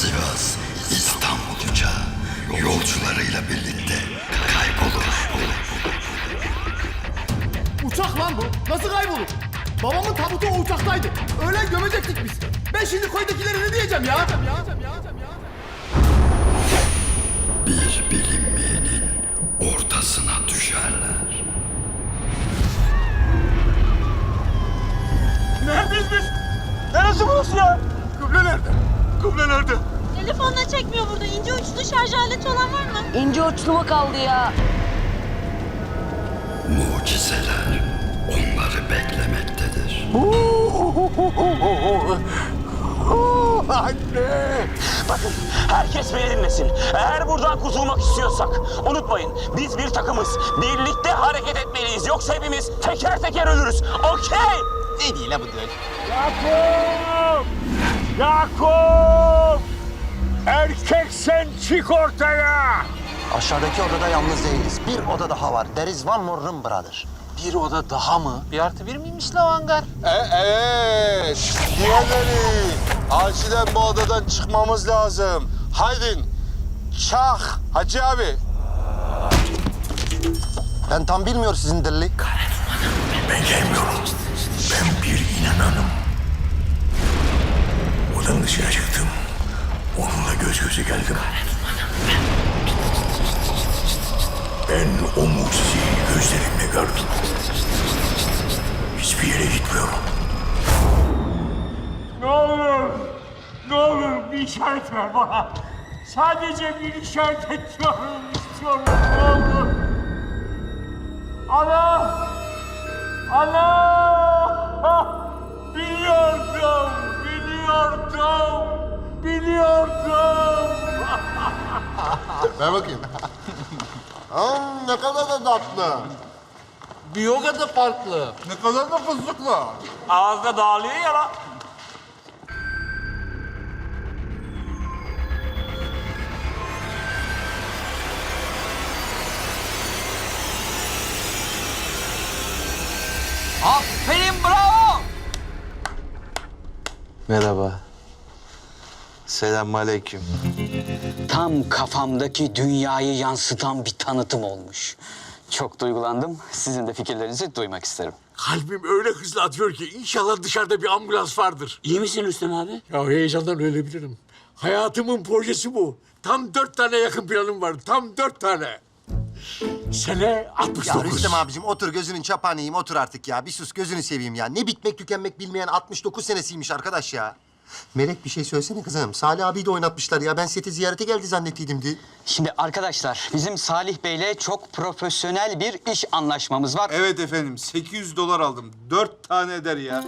Sivas İstanbul uçağı yolcularıyla birlikte kaybolur. Uçak lan bu. Nasıl kaybolur? Babamın tabutu o uçaktaydı. Öğlen gömecektik biz. Ben şimdi koydakilere ne diyeceğim ya? Bir bilinmeyenin ortasına düşerler. Neredeyiz biz? Neresi burası ya? Kıble nerede? Kıble nerede? Telefonla çekmiyor burada. İnce uçlu şarj aleti olan var mı? İnce uçlu mu kaldı ya? Mucizeler onları beklemektedir. Anne! Bakın herkes beni dinlesin. Eğer buradan kurtulmak istiyorsak unutmayın biz bir takımız. Birlikte hareket etmeliyiz. Yoksa hepimiz teker teker ölürüz. Okey? Ne değil la bu? Yakup! Yakup! Erkek sen çık ortaya! Aşağıdaki odada yalnız değiliz. Bir oda daha var. There is one more room brother. Bir oda daha mı? Bir artı bir miymiş la o hangar? Evet, diğerleri. Acilen bu odadan çıkmamız lazım. Haydi, çak Hacı abi. Ben tam bilmiyor sizin deli. Ben gelmiyorum. Ben bir inananım. Odanın dışına çıktım. Onunla göz göze geldim. Ben o mucizeyi gözlerimle gördüm. Hiçbir yere gitmiyorum. Ne olur, ne olur bir işaret ver bana. Sadece bir işaret ediyorum, istiyorum. Ne olur. Ana! Ana! Biliyordum, biliyordum, biliyordum. Ver bakayım. Aa, ne kadar da tatlı. Bir yoga da farklı. Ne kadar da fıstıklı. Ağızda dağılıyor ya lan. Merhaba. Selamünaleyküm. Tam kafamdaki dünyayı yansıtan bir tanıtım olmuş. Çok duygulandım. Sizin de fikirlerinizi duymak isterim. Kalbim öyle hızlı atıyor ki inşallah dışarıda bir ambulans vardır. İyi misin Rüstem abi? Ya heyecandan ölebilirim. Hayatımın projesi bu. Tam dört tane yakın planım var. Tam dört tane. Sene 69. Ya Rüstem abicim otur gözünün çapağını yiyeyim otur artık ya. Bir sus gözünü seveyim ya. Ne bitmek tükenmek bilmeyen 69 senesiymiş arkadaş ya. Melek bir şey söylesene kızım. Salih abiyi de oynatmışlar ya. Ben sete ziyarete geldi zannettiydim diye. Şimdi arkadaşlar bizim Salih Bey'le çok profesyonel bir iş anlaşmamız var. Evet efendim, 800 dolar aldım. Dört tane eder ya.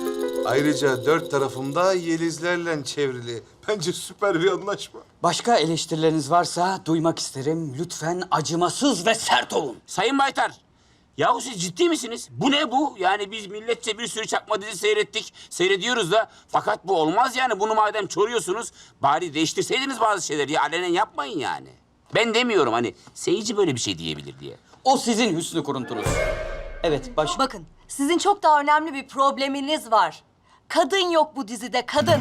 Ayrıca dört tarafımda yelizlerle çevrili. Bence süper bir anlaşma. Başka eleştirileriniz varsa duymak isterim. Lütfen acımasız ve sert olun. Sayın Baytar, yahu siz ciddi misiniz? Bu ne bu? Yani biz milletçe bir sürü çakma dizi seyrettik, seyrediyoruz da. Fakat bu olmaz yani. Bunu madem çoruyorsunuz, bari değiştirseydiniz bazı şeyleri. Ya alenen yapmayın yani. Ben demiyorum hani seyirci böyle bir şey diyebilir diye. O sizin hüsnü kuruntunuz. Evet baş... Bakın sizin çok daha önemli bir probleminiz var. Kadın yok bu dizide kadın.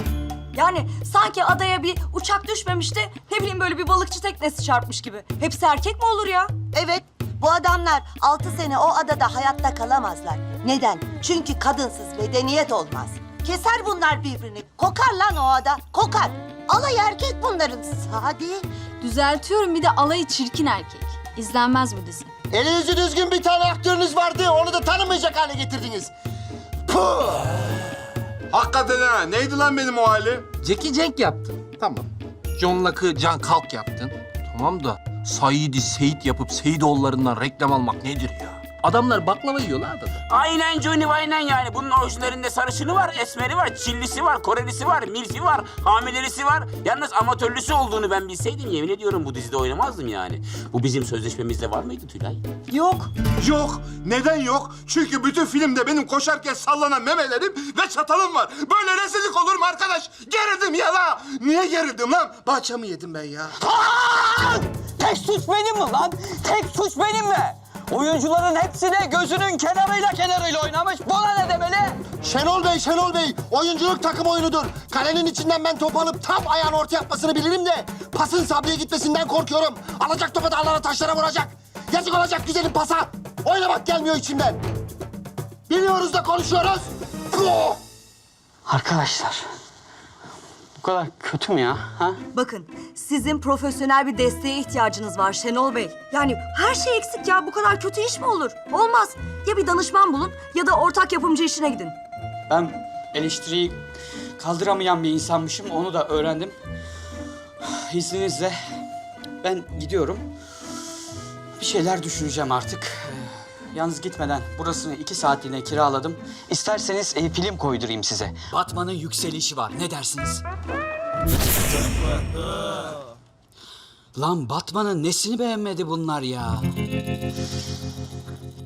Yani sanki adaya bir uçak düşmemiş de ne bileyim böyle bir balıkçı teknesi çarpmış gibi. Hepsi erkek mi olur ya? Evet, bu adamlar altı sene o adada hayatta kalamazlar. Neden? Çünkü kadınsız medeniyet olmaz. Keser bunlar birbirini. Kokar lan o ada, kokar. Alay erkek bunların. Hadi. Düzeltiyorum bir de alayı çirkin erkek. İzlenmez bu dizi. Eli yüzü düzgün bir tane aktörünüz vardı. Onu da tanımayacak hale getirdiniz. Puh! Hakikaten ha, neydi lan benim o halim? Jackie Cenk yaptın. Tamam. John Locke'ı Can Kalk yaptın. Tamam da Said'i Seyit yapıp Seyidoğullarından reklam almak nedir ya? Adamlar baklava yiyor lan adada. Aynen Johnny aynen yani. Bunun orijinalinde sarışını var, esmeri var, çillisi var, korelisi var, milfi var, hamilesi var. Yalnız amatörlüsü olduğunu ben bilseydim yemin ediyorum bu dizide oynamazdım yani. Bu bizim sözleşmemizde var mıydı Tülay? Yok. Yok. Neden yok? Çünkü bütün filmde benim koşarken sallanan memelerim ve çatalım var. Böyle rezillik olur mu arkadaş? Gerildim ya la. Niye gerildim lan? Bahçamı yedim ben ya. Tek suç benim mi lan? Tek suç benim mi? Oyuncuların hepsi de gözünün kenarıyla kenarıyla oynamış. Buna ne demeli? Şenol Bey, Şenol Bey. Oyunculuk takım oyunudur. Kalenin içinden ben top alıp tam ayağın orta yapmasını bilirim de... ...pasın Sabri'ye gitmesinden korkuyorum. Alacak topu dağlara taşlara vuracak. Yazık olacak güzelim pasa. Oynamak gelmiyor içimden. Biliyoruz da konuşuyoruz. Puh! Arkadaşlar. Bu kadar kötü mü ya? Ha? Bakın sizin profesyonel bir desteğe ihtiyacınız var Şenol Bey. Yani her şey eksik ya bu kadar kötü iş mi olur? Olmaz. Ya bir danışman bulun ya da ortak yapımcı işine gidin. Ben eleştiriyi kaldıramayan bir insanmışım. Onu da öğrendim. İzninizle ben gidiyorum. Bir şeyler düşüneceğim artık. Yalnız gitmeden burasını iki saatliğine kiraladım. İsterseniz e, film koydurayım size. Batman'ın yükselişi var. Ne dersiniz? Lan Batman'ın nesini beğenmedi bunlar ya?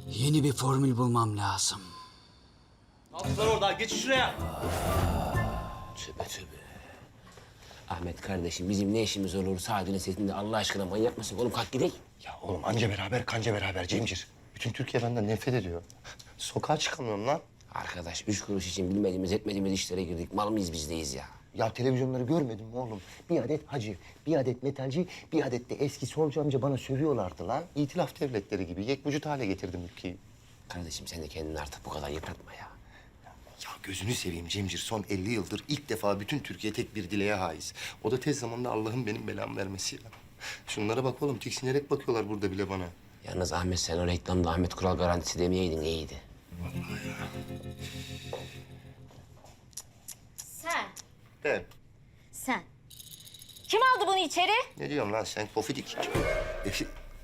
Yeni bir formül bulmam lazım. Tövbe tövbe. Ahmet kardeşim bizim ne işimiz olur Sadi'nin setinde Allah aşkına manyak mısın oğlum kalk gidelim. Ya oğlum anca beraber kanca beraber Cemcir. Bütün Türkiye benden nefret ediyor. Sokağa çıkamıyorum lan. Arkadaş üç kuruş için bilmediğimiz etmediğimiz işlere girdik. Mal mıyız bizdeyiz ya? Ya televizyonları görmedin mi oğlum? Bir adet hacı, bir adet metalci, bir adet de eski solcu amca bana sövüyorlardı lan. İtilaf devletleri gibi yek vücut hale getirdim ülkeyi. Kardeşim sen de kendini artık bu kadar yıpratma ya. Ya gözünü seveyim Cemcir. Son 50 yıldır ilk defa bütün Türkiye tek bir dileğe haiz. O da tez zamanda Allah'ın benim belamı vermesi ya. Şunlara bak oğlum, tiksinerek bakıyorlar burada bile bana. Yalnız Ahmet sen o reklamda Ahmet Kural garantisi demeyeydin iyiydi. Sen, Ben, sen. Kim aldı bunu içeri? ne diyorum lan sen pofidik? E,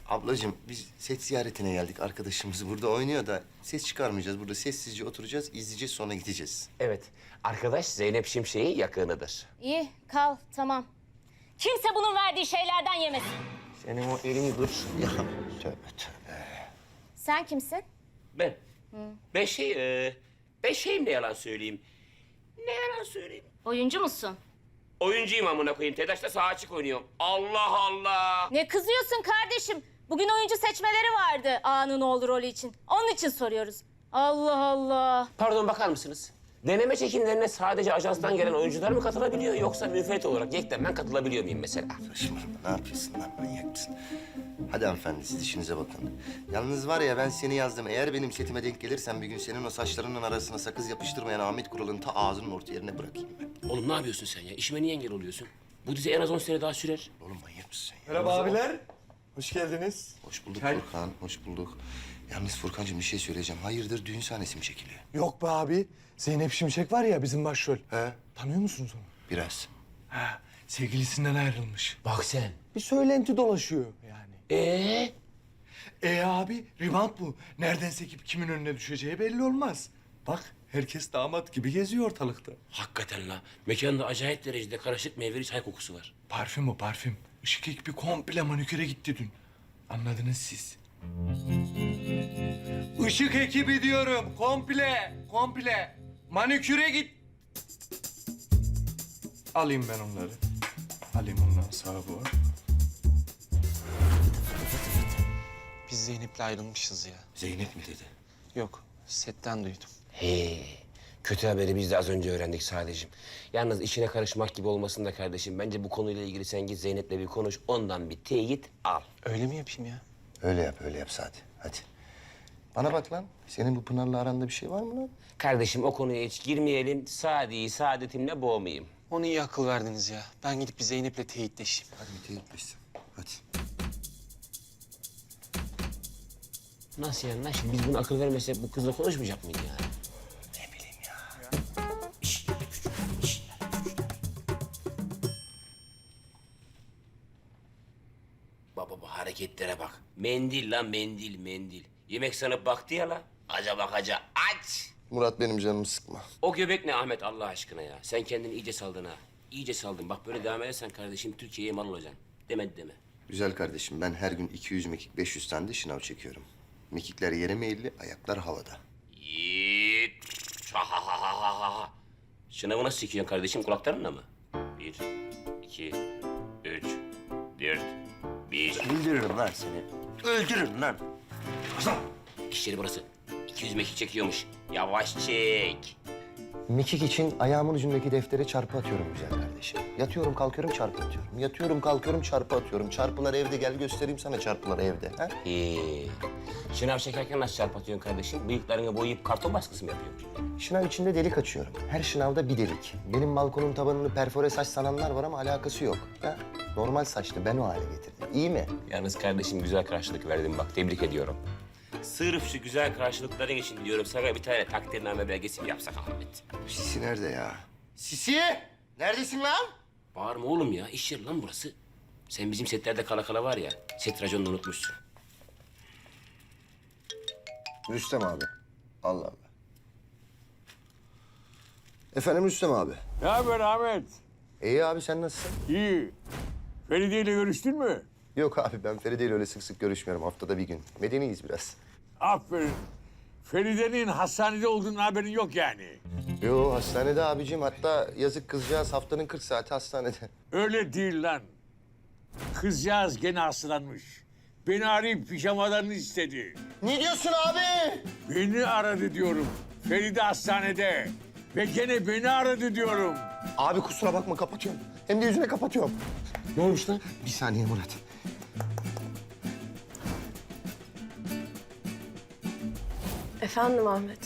Ablacığım biz set ziyaretine geldik. Arkadaşımız burada oynuyor da ses çıkarmayacağız. Burada sessizce oturacağız, izleyeceğiz sonra gideceğiz. Evet. Arkadaş Zeynep Şimşek'in yakınıdır. İyi, kal, tamam. Kimse bunun verdiği şeylerden yemesin. Senin o elini dur. Ya tövbe tövbe. Sen kimsin? Ben. Ben şey, e, ben şeyim ne yalan söyleyeyim. Ne yalan söyleyeyim. Oyuncu musun? Oyuncuyum amına koyayım. TEDAŞ'ta sağ açık oynuyorum. Allah Allah. Ne kızıyorsun kardeşim? Bugün oyuncu seçmeleri vardı A'nın oğlu rolü için. Onun için soruyoruz. Allah Allah. Pardon bakar mısınız? Deneme çekimlerine sadece ajanstan gelen oyuncular mı katılabiliyor yoksa müfret olarak yekten ben katılabiliyor muyum mesela? Saçmalama ne yapıyorsun lan manyak mısın? Hadi hanımefendi siz işinize bakın. Yalnız var ya ben seni yazdım. Eğer benim setime denk gelirsen bir gün senin o saçlarının arasına sakız yapıştırmayan Ahmet Kural'ın ta ağzının orta yerine bırakayım ben. Oğlum ne yapıyorsun sen ya? İşime niye engel oluyorsun? Bu dizi en az 10 sene daha sürer. Oğlum manyak mısın sen ya? Merhaba abiler. Hoş geldiniz. Hoş bulduk Furkan, hoş bulduk. Yalnız Furkancığım bir şey söyleyeceğim. Hayırdır düğün sahnesi mi çekiliyor? Yok be abi. Zeynep Şimşek var ya bizim başrol. He? Tanıyor musunuz onu? Biraz. Ha, sevgilisinden ayrılmış. Bak sen. Bir söylenti dolaşıyor yani. Ee? E abi rebound bu. Nereden sekip kimin önüne düşeceği belli olmaz. Bak herkes damat gibi geziyor ortalıkta. Hakikaten la. Mekanda acayip derecede karışık meyveli çay kokusu var. Parfüm o parfüm. Işık ekibi komple maniküre gitti dün. Anladınız siz. Işık ekibi diyorum. Komple, komple. Maniküre git. Alayım ben onları. Alayım sahibi var. Biz Zeynep'le ayrılmışız ya. Zeynep mi dedi? Yok, setten duydum. He. Kötü haberi biz de az önce öğrendik sadece. Yalnız işine karışmak gibi olmasın da kardeşim. Bence bu konuyla ilgili sen git Zeynep'le bir konuş. Ondan bir teyit al. Öyle mi yapayım ya? Öyle yap, öyle yap Sadi. Hadi. Bana bak lan. Senin bu Pınar'la aranda bir şey var mı lan? Kardeşim o konuya hiç girmeyelim. Sadi'yi saadetimle boğmayayım. Onu iyi akıl verdiniz ya. Ben gidip bir Zeynep'le teyitleşeyim. Hadi bir teyitleşsin. Hadi. Nasıl yani lan? Şimdi biz bunu akıl vermesek bu kızla konuşmayacak mıyız yani? Ne bileyim ya. Baba bu hareketlere bak. Mendil lan mendil mendil. Yemek sanıp baktı ya la. Aca bakaca aç. Murat benim canımı sıkma. O göbek ne Ahmet Allah aşkına ya. Sen kendini iyice saldın ha. İyice saldın. Bak böyle devam edersen kardeşim Türkiye'ye mal olacaksın. Demedi deme. Güzel kardeşim ben her gün 200 mekik 500 tane de şınav çekiyorum. Mekikler yere meyilli, ayaklar havada. Yiğit. Şahahahaha. Şınavı nasıl çekiyorsun kardeşim kulaklarınla mı? Bir, iki, üç, dört, beş. Öldürürüm lan seni. Öldürürüm lan. Hasan! İş yeri burası. 200 mekik çekiyormuş. Yavaş çek. Mekik için ayağımın ucundaki deftere çarpı atıyorum güzel kardeşim. Yatıyorum kalkıyorum çarpı atıyorum. Yatıyorum kalkıyorum çarpı atıyorum. Çarpılar evde gel göstereyim sana çarpılar evde. Ha? Ee, şınav çekerken nasıl çarp atıyorsun kardeşim? Bıyıklarını boyayıp karton baskısı mı yapıyorsun? Şınav içinde delik açıyorum. Her şınavda bir delik. Benim balkonun tabanını perfore saç sananlar var ama alakası yok. Ha? Normal saçlı ben o hale getirdim. İyi mi? Yalnız kardeşim güzel karşılık verdin bak tebrik ediyorum. Sırf şu güzel karşılıkların için diyorum sana bir tane takdirname belgesi mi yapsak Ahmet? Sisi nerede ya? Sisi! Neredesin lan? Bağırma oğlum ya iş yeri lan burası. Sen bizim setlerde kala kala var ya set raconunu unutmuşsun. Rüstem abi. Allah Allah. Efendim Rüstem abi. Ne haber Ahmet? İyi abi sen nasılsın? İyi. Feride ile görüştün mü? Yok abi ben Feride ile öyle sık sık görüşmüyorum. Haftada bir gün. Medeniyiz biraz. Aferin. Feride'nin hastanede olduğunun haberin yok yani. Yo hastanede abicim. Hatta yazık kızcağız haftanın 40 saati hastanede. Öyle değil lan. Kızcağız gene hastalanmış. Beni arayıp pijamalarını istedi. Ne diyorsun abi? Beni aradı diyorum. Feride hastanede. Ve gene beni aradı diyorum. Abi kusura bakma kapatıyorum. Hem de yüzüne kapatıyorum. Ne olmuş lan? Bir saniye Murat. Efendim Ahmet.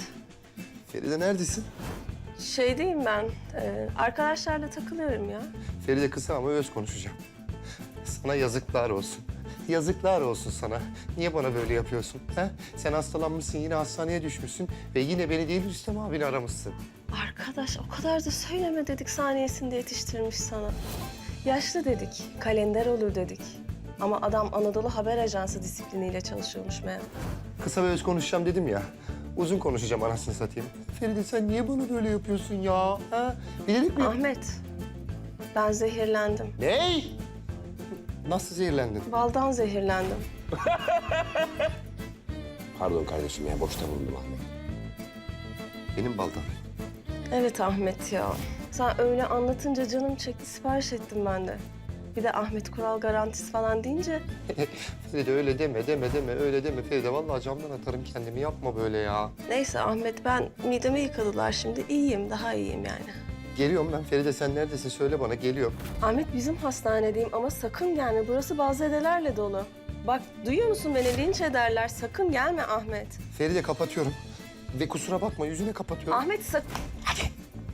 Feride neredesin? Şeydeyim ben. e, arkadaşlarla takılıyorum ya. Feride kısa ama öz konuşacağım. Sana yazıklar olsun. Yazıklar olsun sana. Niye bana böyle yapıyorsun? Ha? Sen hastalanmışsın, yine hastaneye düşmüşsün ve yine beni değil Rüstem abini aramışsın. Arkadaş o kadar da söyleme dedik saniyesinde yetiştirmiş sana. Yaşlı dedik, kalender olur dedik. Ama adam Anadolu Haber Ajansı disipliniyle çalışıyormuş meğer. Kısa ve öz konuşacağım dedim ya. Uzun konuşacağım anasını satayım. Feride sen niye bana böyle yapıyorsun ya? Ha? Bilerek mi? Ahmet, ben zehirlendim. Ne? Nasıl zehirlendin? Baldan zehirlendim. Pardon kardeşim ya boşta bulundum Ahmet. Benim baldan. Evet Ahmet ya. Sen öyle anlatınca canım çekti, sipariş ettim ben de. Bir de Ahmet Kural garantisi falan deyince Feride öyle deme, deme, deme, öyle deme. Feride vallahi camdan atarım kendimi. Yapma böyle ya. Neyse Ahmet ben midemi yıkadılar şimdi. İyiyim, daha iyiyim yani. Geliyorum ben. Feride sen neredesin? Söyle bana. Geliyorum. Ahmet bizim hastanedeyim ama sakın gelme. Burası bazedelerle dolu. Bak duyuyor musun beni linç ederler. Sakın gelme Ahmet. Feride kapatıyorum. Ve kusura bakma yüzüne kapatıyorum. Ahmet sakın.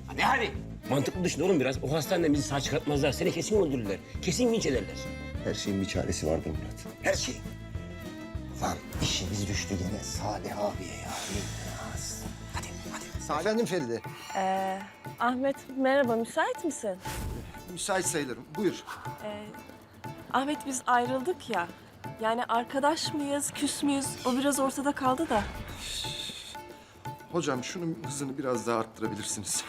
Hadi hadi. Mantıklı düşün oğlum biraz. O hastaneden bizi sağ çıkartmazlar. Seni kesin öldürürler. Kesin linç ederler. Her şeyin bir çaresi vardır Murat. Her şey. Lan işimiz düştü gene Salih abiye ya. Yılmaz. Hadi hadi. Salih Efendim Feride. Ee, Ahmet merhaba müsait misin? Müsait sayılırım. Buyur. Ee, Ahmet biz ayrıldık ya. Yani arkadaş mıyız, küs müyüz? O biraz ortada kaldı da. Hocam şunun hızını biraz daha arttırabilirsiniz.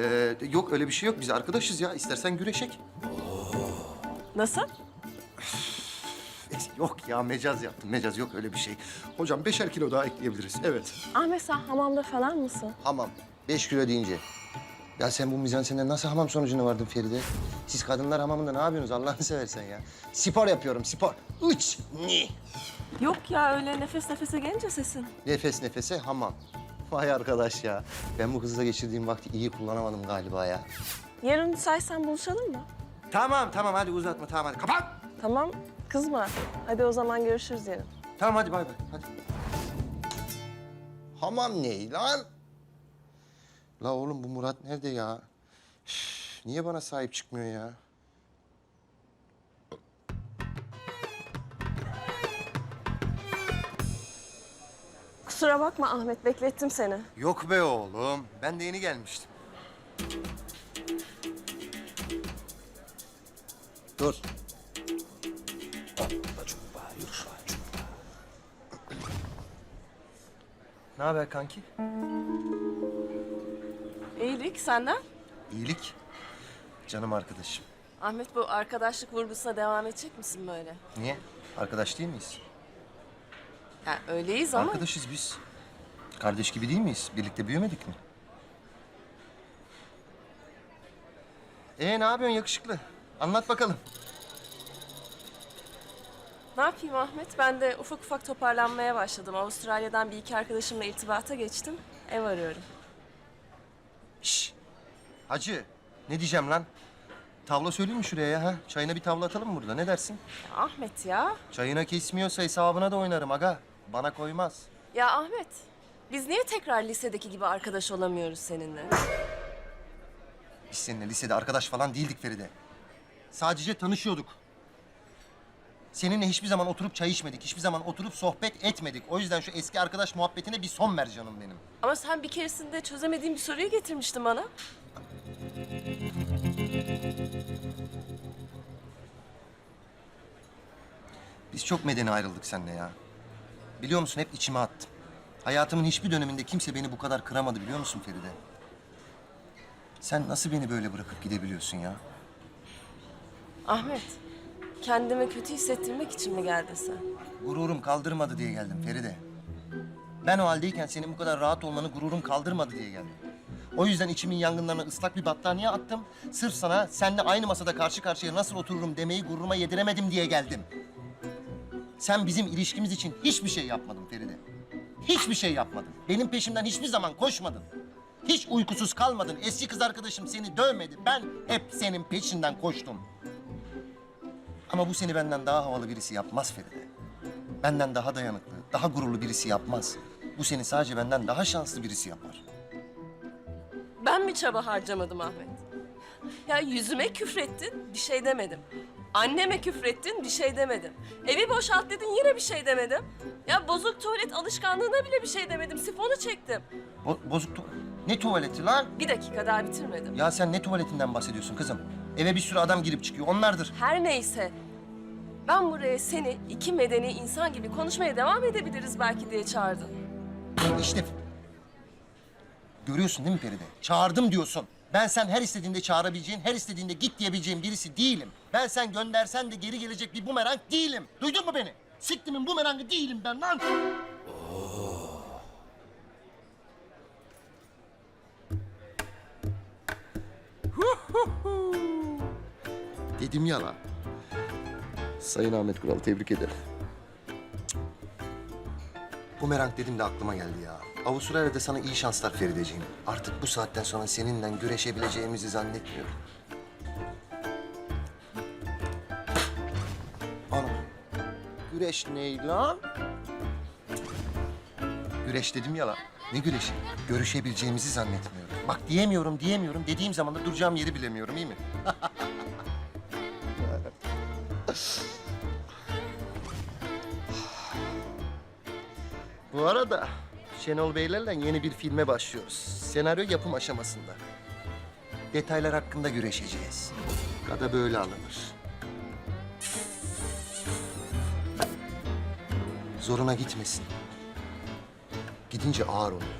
Ee, yok öyle bir şey yok. Biz arkadaşız ya. İstersen güreşek. Nasıl? Yok ya mecaz yaptım. Mecaz yok öyle bir şey. Hocam beşer kilo daha ekleyebiliriz. Evet. Ahmet sen hamamda falan mısın? Hamam. Beş kilo deyince. Ya sen bu mizansenden nasıl hamam sonucuna vardın Feride? Siz kadınlar hamamında ne yapıyorsunuz Allah'ını seversen ya? Spor yapıyorum spor. Üç. Ni. Yok ya öyle nefes nefese gelince sesin. Nefes nefese hamam. Vay arkadaş ya. Ben bu kızla geçirdiğim vakti iyi kullanamadım galiba ya. Yarın müsaitsen buluşalım mı? Tamam tamam hadi uzatma tamam hadi. Kapat. Tamam kızma. Hadi o zaman görüşürüz yarın. Tamam hadi bay bay hadi. Hamam ne lan? La oğlum bu Murat nerede ya? Üf, niye bana sahip çıkmıyor ya? Kusura bakma Ahmet beklettim seni. Yok be oğlum. Ben de yeni gelmiştim. Dur. Ne haber kanki? İyilik senden. İyilik. Canım arkadaşım. Ahmet bu arkadaşlık vurgusuna devam edecek misin böyle? Niye? Arkadaş değil miyiz? Yani öyleyiz ama Arkadaşız biz. Kardeş gibi değil miyiz? Birlikte büyümedik mi? Ee ne yapıyorsun yakışıklı? Anlat bakalım. Ne yapayım Ahmet? Ben de ufak ufak toparlanmaya başladım. Avustralya'dan bir iki arkadaşımla irtibata geçtim. Ev arıyorum. Şş. Hacı, ne diyeceğim lan? Tavla söyleyeyim mi şuraya ya? Ha? Çayına bir tavla atalım mı burada? Ne dersin? Ya Ahmet ya. Çayına kesmiyorsa hesabına da oynarım aga. Bana koymaz. Ya Ahmet. Biz niye tekrar lisedeki gibi arkadaş olamıyoruz seninle? Biz seninle lisede arkadaş falan değildik Feride. Sadece tanışıyorduk. Seninle hiçbir zaman oturup çay içmedik. Hiçbir zaman oturup sohbet etmedik. O yüzden şu eski arkadaş muhabbetine bir son ver canım benim. Ama sen bir keresinde çözemediğim bir soruyu getirmiştin bana. Biz çok medeni ayrıldık seninle ya. Biliyor musun hep içime attım. Hayatımın hiçbir döneminde kimse beni bu kadar kıramadı biliyor musun Feride? Sen nasıl beni böyle bırakıp gidebiliyorsun ya? Ahmet. Kendimi kötü hissettirmek için mi geldin sen? Gururum kaldırmadı diye geldim Feride. Ben o haldeyken senin bu kadar rahat olmanı gururum kaldırmadı diye geldim. O yüzden içimin yangınlarına ıslak bir battaniye attım. Sırf sana seninle aynı masada karşı karşıya nasıl otururum demeyi gururuma yediremedim diye geldim. Sen bizim ilişkimiz için hiçbir şey yapmadın Feride. Hiçbir şey yapmadın. Benim peşimden hiçbir zaman koşmadın. Hiç uykusuz kalmadın. Eski kız arkadaşım seni dövmedi. Ben hep senin peşinden koştum. Ama bu seni benden daha havalı birisi yapmaz Feride. Benden daha dayanıklı, daha gururlu birisi yapmaz. Bu seni sadece benden daha şanslı birisi yapar. Ben mi çaba harcamadım Ahmet? Ya yüzüme küfrettin, bir şey demedim. Anneme küfrettin, bir şey demedim. Evi boşalt dedin, yine bir şey demedim. Ya bozuk tuvalet alışkanlığına bile bir şey demedim. Sifonu çektim. Bo- bozuk tu- Ne tuvaleti lan? Bir dakika daha bitirmedim. Ya sen ne tuvaletinden bahsediyorsun kızım? Eve bir sürü adam girip çıkıyor. Onlardır. Her neyse. Ben buraya seni iki medeni insan gibi konuşmaya devam edebiliriz belki diye çağırdım. İşte görüyorsun değil mi Feride? Çağırdım diyorsun. Ben sen her istediğinde çağırabileceğin, her istediğinde git diyebileceğin birisi değilim. Ben sen göndersen de geri gelecek bir bumerang değilim. Duydun mu beni? Siktimin bumerangı değilim ben lan. Dedim ya lan. Sayın Ahmet Kural tebrik ederim. Bumerang dedim de aklıma geldi ya. Avustralya'da sana iyi şanslar Ferideciğim. Artık bu saatten sonra seninle güreşebileceğimizi zannetmiyorum. Ana. Güreş ney lan? Güreş dedim ya lan. Ne güreşi? Görüşebileceğimizi zannetmiyorum. Bak diyemiyorum, diyemiyorum. Dediğim zaman da duracağım yeri bilemiyorum, iyi mi? Bu arada Şenol Beylerle yeni bir filme başlıyoruz. Senaryo yapım aşamasında. Detaylar hakkında güreşeceğiz. Kada böyle alınır. Zoruna gitmesin. Gidince ağır oluyor.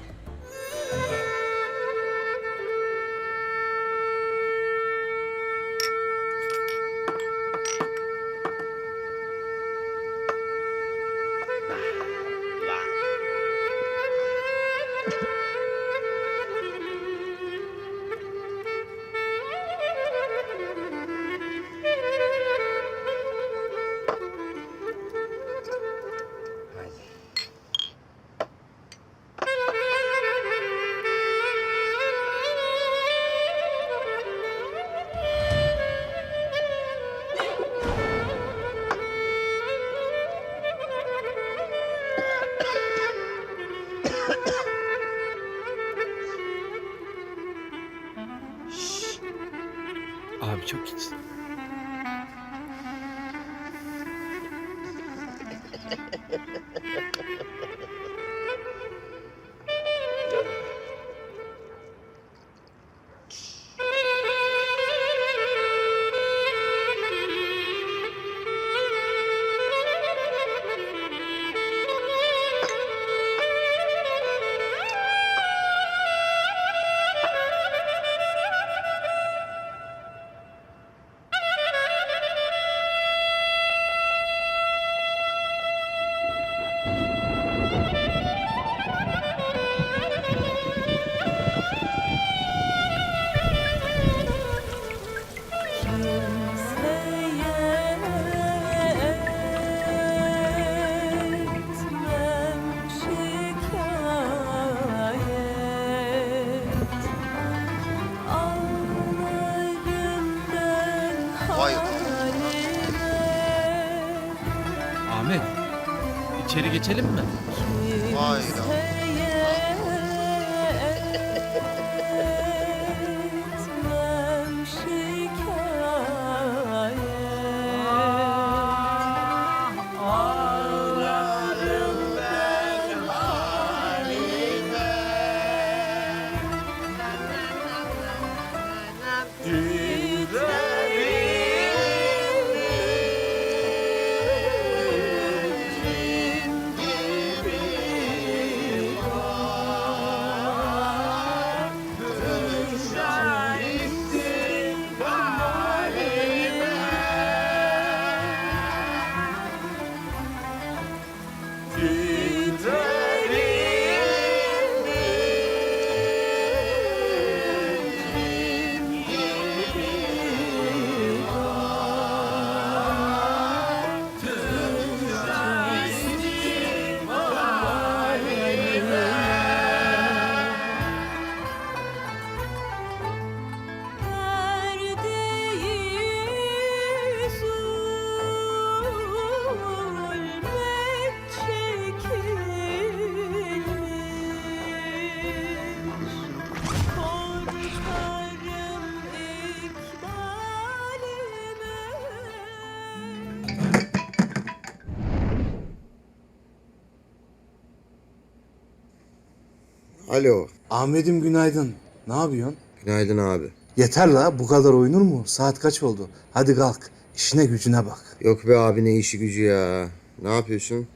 Alo. Ahmet'im günaydın. Ne yapıyorsun? Günaydın abi. Yeter la bu kadar oyunur mu? Saat kaç oldu? Hadi kalk. İşine gücüne bak. Yok be abi ne işi gücü ya. Ne yapıyorsun?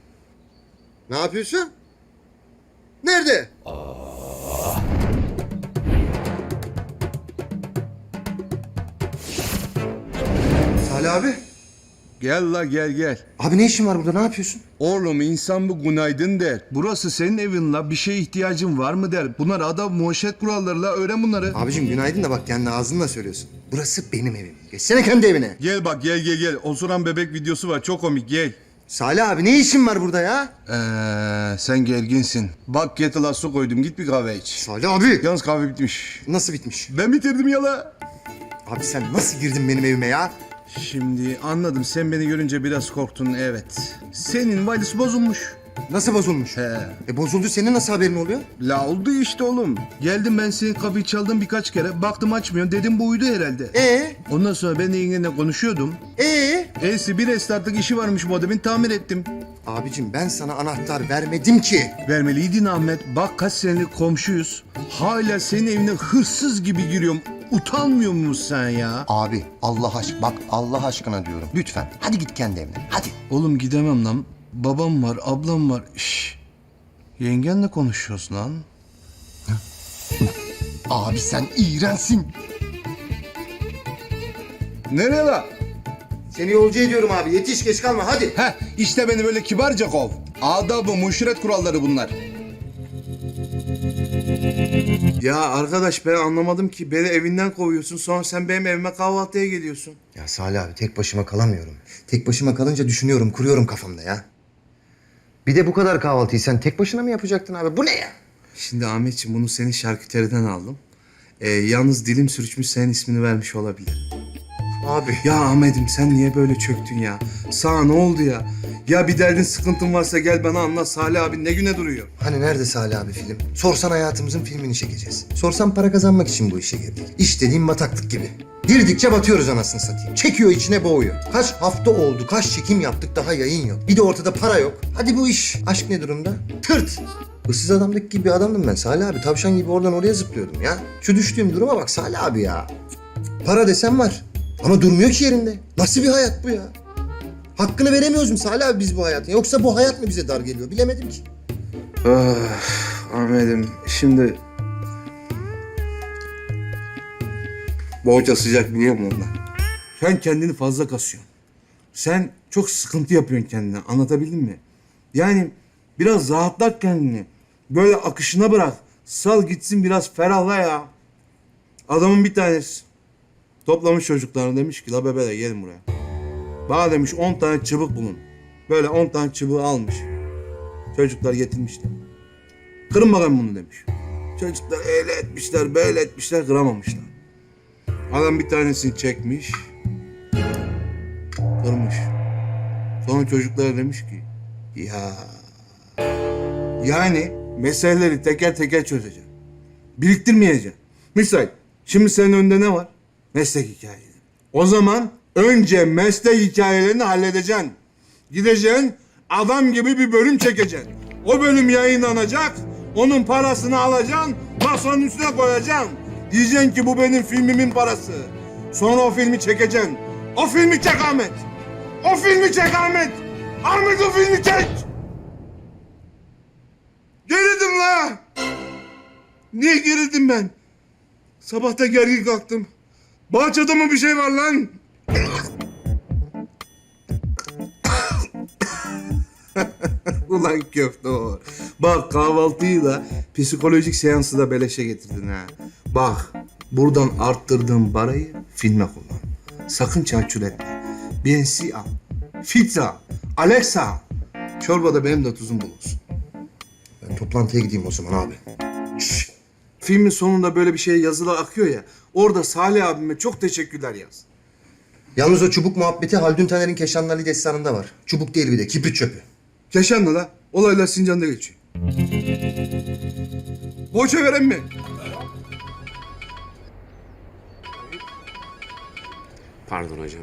Ne yapıyorsun? Gel la gel gel. Abi ne işin var burada? Ne yapıyorsun? Oğlum insan bu günaydın der. Burası senin evin la. Bir şeye ihtiyacın var mı der. Bunlar adam muhaşet kuralları la. Öğren bunları. Abicim günaydın da bak kendi ağzınla söylüyorsun. Burası benim evim. Geçsene kendi evine. Gel bak gel gel gel. Osuran bebek videosu var. Çok komik gel. Salih abi ne işin var burada ya? Ee, sen gerginsin. Bak kettle'a su koydum. Git bir kahve iç. Salih abi. Yalnız kahve bitmiş. Nasıl bitmiş? Ben bitirdim yala. Abi sen nasıl girdin benim evime ya? Şimdi anladım. Sen beni görünce biraz korktun. Evet. Senin valiz bozulmuş. Nasıl bozulmuş? He. E bozuldu senin nasıl haberin oluyor? La oldu işte oğlum. Geldim ben senin kapıyı çaldım birkaç kere. Baktım açmıyorsun. Dedim bu uyudu herhalde. Ee? Ondan sonra ben de yengenle konuşuyordum. Ee? Elsi bir restartlık işi varmış modemin tamir ettim. Abicim ben sana anahtar vermedim ki. Vermeliydin Ahmet. Bak kaç senelik komşuyuz. Hala senin evine hırsız gibi giriyorum. Utanmıyor musun sen ya? Abi Allah aşk bak Allah aşkına diyorum. Lütfen hadi git kendi evine hadi. Oğlum gidemem lan. Babam var, ablam var. Şş. Yengenle konuşuyoruz lan. Abi sen iğrensin. Nereye la? Seni yolcu ediyorum abi yetiş geç kalma hadi. Heh işte beni böyle kibarca kov. Adab-ı muşret kuralları bunlar. Ya arkadaş ben anlamadım ki. Beni evinden kovuyorsun sonra sen benim evime kahvaltıya geliyorsun. Ya Salih abi tek başıma kalamıyorum. Tek başıma kalınca düşünüyorum kuruyorum kafamda ya. Bir de bu kadar kahvaltıyı sen tek başına mı yapacaktın abi? Bu ne ya? Şimdi Ahmetciğim bunu senin şarküteriden aldım. Ee, yalnız dilim sürçmüş senin ismini vermiş olabilir. Abi. Ya Ahmet'im sen niye böyle çöktün ya? Sana ne oldu ya? Ya bir derdin sıkıntın varsa gel bana anlat. Salih abi ne güne duruyor? Hani nerede Salih abi film? Sorsan hayatımızın filmini çekeceğiz. Sorsan para kazanmak için bu işe girdik. İş dediğim bataklık gibi. Girdikçe batıyoruz anasını satayım. Çekiyor içine boğuyor. Kaç hafta oldu, kaç çekim yaptık daha yayın yok. Bir de ortada para yok. Hadi bu iş. Aşk ne durumda? Tırt. Issız adamdaki gibi adamdım ben Salih abi. Tavşan gibi oradan oraya zıplıyordum ya. Şu düştüğüm duruma bak Salih abi ya. Para desem var. Ama durmuyor ki yerinde. Nasıl bir hayat bu ya? Hakkını veremiyoruz mu Salih abi biz bu hayatın? Yoksa bu hayat mı bize dar geliyor? Bilemedim ki. Ah, Ahmet'im şimdi... Boğaça sıcak biliyor musun? Sen kendini fazla kasıyorsun. Sen çok sıkıntı yapıyorsun kendine. Anlatabildim mi? Yani biraz rahatlat kendini. Böyle akışına bırak. Sal gitsin biraz ferahla ya. Adamın bir tanesi toplamış çocuklarını demiş ki la bebeler gelin buraya. Bana demiş 10 tane çubuk bulun. Böyle 10 tane çubuğu almış. Çocuklar getirmişler. Kırın bakalım bunu demiş. Çocuklar öyle etmişler, böyle etmişler, kıramamışlar. Adam bir tanesini çekmiş. Kırmış. Sonra çocuklara demiş ki, ya Yani meseleleri teker teker çözeceğim. Biriktirmeyeceğim. Misal, şimdi senin önünde ne var? Meslek hikayeleri. O zaman önce meslek hikayelerini halledeceksin. Gideceksin, adam gibi bir bölüm çekeceksin. O bölüm yayınlanacak, onun parasını alacaksın, masanın üstüne koyacaksın. Diyeceksin ki bu benim filmimin parası. Sonra o filmi çekeceksin. O filmi çek Ahmet. O filmi çek Ahmet. Ahmet o filmi çek. Gerildim la. Niye gerildim ben? Sabahta gergin kalktım. Bahçede mı bir şey var lan? Ulan köfte o. Bak kahvaltıyı da psikolojik seansı da beleşe getirdin ha. Bak buradan arttırdığın parayı filme kullan. Sakın çarçur etme. BNC al. Filtre al. Alexa al. Çorbada benim de tuzum bulunsun. Ben toplantıya gideyim o zaman abi. Şşş. Filmin sonunda böyle bir şey yazılı akıyor ya. Orada Salih abime çok teşekkürler yaz. Yalnız o çubuk muhabbeti Haldun Taner'in Keşanlı Ali destanında var. Çubuk değil bir de kibrit çöpü. Keşanlı la. Olaylar Sincan'da geçiyor. Boğaça veren mi? Pardon hocam.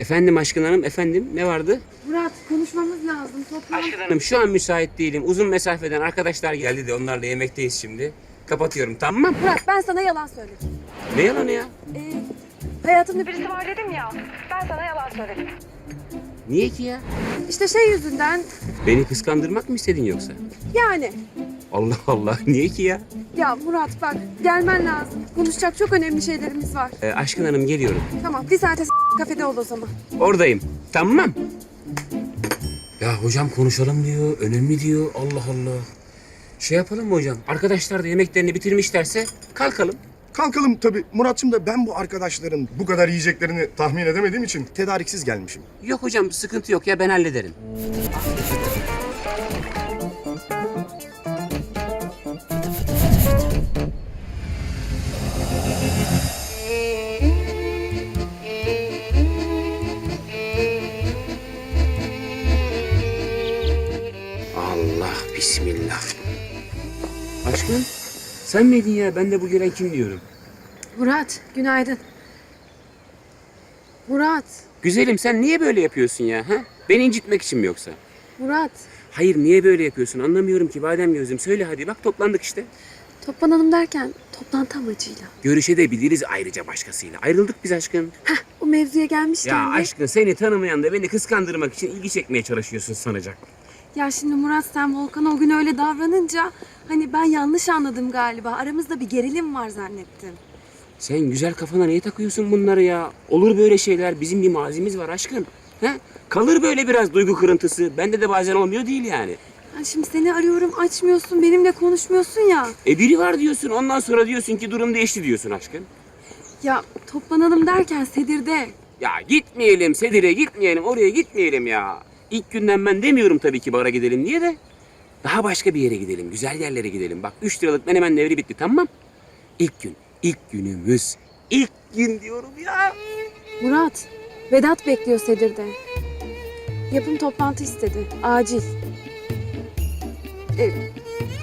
Efendim Aşkın Hanım, efendim ne vardı? Murat konuşmamız lazım. Toplantı. Aşkın Hanım şu an müsait değilim. Uzun mesafeden arkadaşlar geldi de onlarla yemekteyiz şimdi. Kapatıyorum tamam mı? Murat ben sana yalan söyledim. Ne yalanı ya? Ee, hayatımda birisi var dedim ya. Ben sana yalan söyledim. Niye ki ya? İşte şey yüzünden Beni kıskandırmak mı istedin yoksa? yani. Allah Allah niye ki ya? Ya Murat bak gelmen lazım. Konuşacak çok önemli şeylerimiz var. Ee, Aşkın Hanım geliyorum. Tamam bir saate s- kafede ol o zaman. Oradayım. Tamam. Ya hocam konuşalım diyor. Önemli diyor. Allah Allah. Şey yapalım mı hocam? Arkadaşlar da yemeklerini bitirmişlerse kalkalım. Kalkalım tabii. Muratçım da ben bu arkadaşların bu kadar yiyeceklerini tahmin edemediğim için tedariksiz gelmişim. Yok hocam sıkıntı yok ya ben hallederim. Aşkım sen miydin ya? Ben de bu gelen kim diyorum. Murat günaydın. Murat, Güzelim sen niye böyle yapıyorsun ya? Ha? Beni incitmek için mi yoksa? Murat. Hayır niye böyle yapıyorsun anlamıyorum ki badem gözüm. Söyle hadi bak toplandık işte. Toplanalım derken toplantı amacıyla. Görüşebiliriz ayrıca başkasıyla. Ayrıldık biz aşkın. Heh, o mevzuya gelmişken Ya de- aşkın seni tanımayan da beni kıskandırmak için ilgi çekmeye çalışıyorsun sanacak. Ya şimdi Murat sen Volkan'a o gün öyle davranınca hani ben yanlış anladım galiba. Aramızda bir gerilim var zannettim. Sen güzel kafana niye takıyorsun bunları ya? Olur böyle şeyler. Bizim bir mazimiz var aşkın. He? Kalır böyle biraz duygu kırıntısı. Bende de bazen olmuyor değil yani. Ya şimdi seni arıyorum açmıyorsun benimle konuşmuyorsun ya. E biri var diyorsun ondan sonra diyorsun ki durum değişti diyorsun aşkın. Ya toplanalım derken Sedir'de. Ya gitmeyelim Sedir'e gitmeyelim oraya gitmeyelim ya. İlk günden ben demiyorum tabii ki bara gidelim diye de. Daha başka bir yere gidelim, güzel yerlere gidelim. Bak üç liralık menemen devri bitti tamam İlk gün, ilk günümüz. İlk gün diyorum ya. Murat, Vedat bekliyor Sedir'de. Yapım toplantı istedi. Acil. E,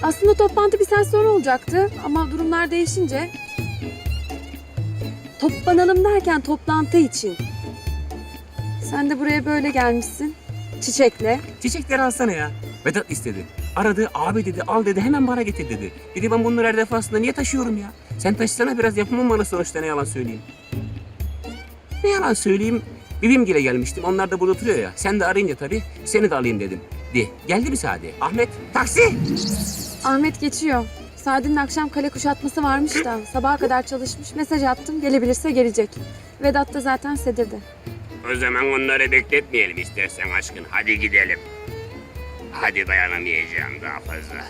aslında toplantı bir saat sonra olacaktı ama durumlar değişince... Toplanalım derken toplantı için. Sen de buraya böyle gelmişsin. Çiçekle. Çiçekleri alsana ya. Vedat istedi. Aradı, abi dedi, al dedi, hemen bana getir dedi. Dedi ben bunları her defasında niye taşıyorum ya? Sen taşısana biraz yapımın bana sonuçta ne yalan söyleyeyim. Ne yalan söyleyeyim? Bibimgil'e gelmiştim. Onlar da burada oturuyor ya. Sen de arayınca tabii seni de alayım dedim. De. Geldi mi Sadi? Ahmet, taksi! Ahmet geçiyor. Sadi'nin akşam kale kuşatması varmış da sabaha kadar çalışmış. Mesaj attım gelebilirse gelecek. Vedat da zaten Sedir'de. O zaman onları bekletmeyelim istersen aşkın. Hadi gidelim. Hadi dayanamayacağım daha fazla.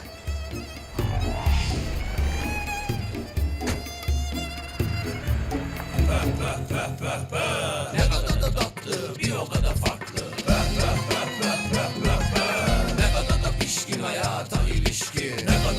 Ne kadar da tatlı, bir o kadar farklı. Ne kadar da pişkin hayata ilişkin. Ne kadar